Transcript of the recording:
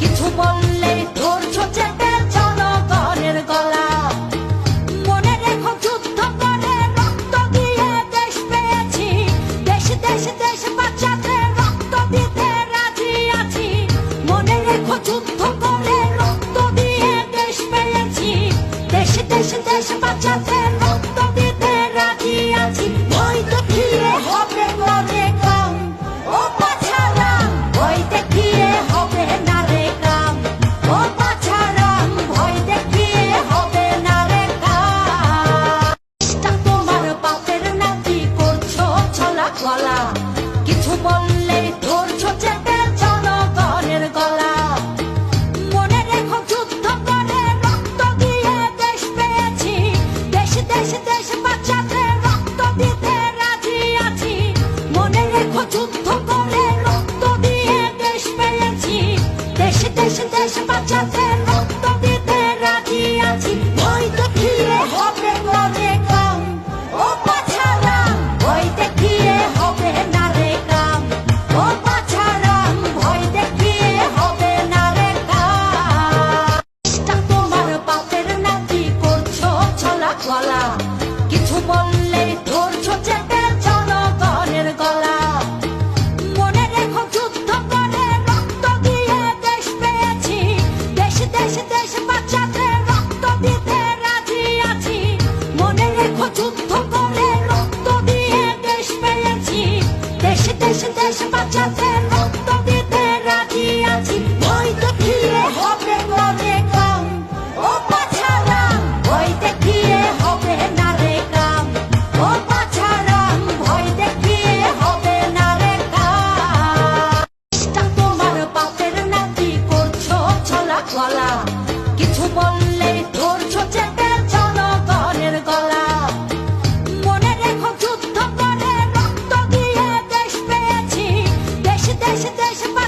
কিছু বললে গলা কিছু বললে cha 在什么？